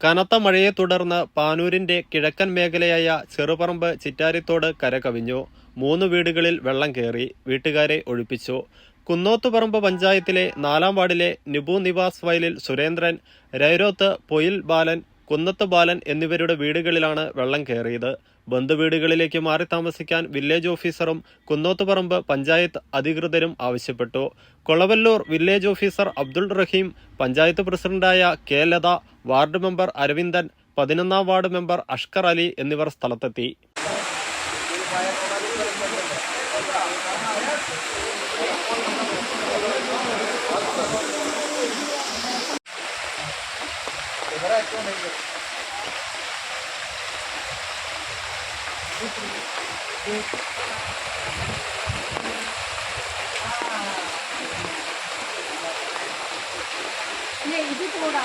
കനത്ത മഴയെ തുടർന്ന് പാനൂരിന്റെ കിഴക്കൻ മേഖലയായ ചെറുപറമ്പ് ചിറ്റാരിത്തോട് കരകവിഞ്ഞു. മൂന്ന് വീടുകളിൽ വെള്ളം കയറി വീട്ടുകാരെ ഒഴിപ്പിച്ചു. കുന്നോത്തുപറമ്പ് പഞ്ചായത്തിലെ നാലാം വാർഡിലെ നിബു നിവാസ് വയലിൽ സുരേന്ദ്രൻ രൈരോത്ത് പൊയിൽ ബാലൻ കുന്നത്ത് ബാലൻ എന്നിവരുടെ വീടുകളിലാണ് വെള്ളം കയറിയത്. ബന്ധുവീടുകളിലേക്ക് മാറി താമസിക്കാൻ വില്ലേജ് ഓഫീസറും കുന്നോത്തുപറമ്പ് പഞ്ചായത്ത് അധികൃതരും ആവശ്യപ്പെട്ടു. കൊളവല്ലൂർ വില്ലേജ് ഓഫീസർ അബ്ദുൾ റഹീം പഞ്ചായത്ത് പ്രസിഡന്റായ K Latha ward member Aravindan പതിനൊന്നാം വാർഡ് മെമ്പർ അഷ്കർ അലി എന്നിവർ സ്ഥലത്തെത്തി. இது போடா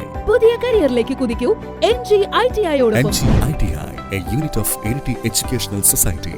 പുതിയ കരിയറിലേക്ക് കുതിക്കൂ. N G I T ഐയോടൊപ്പം. Unit of educational society.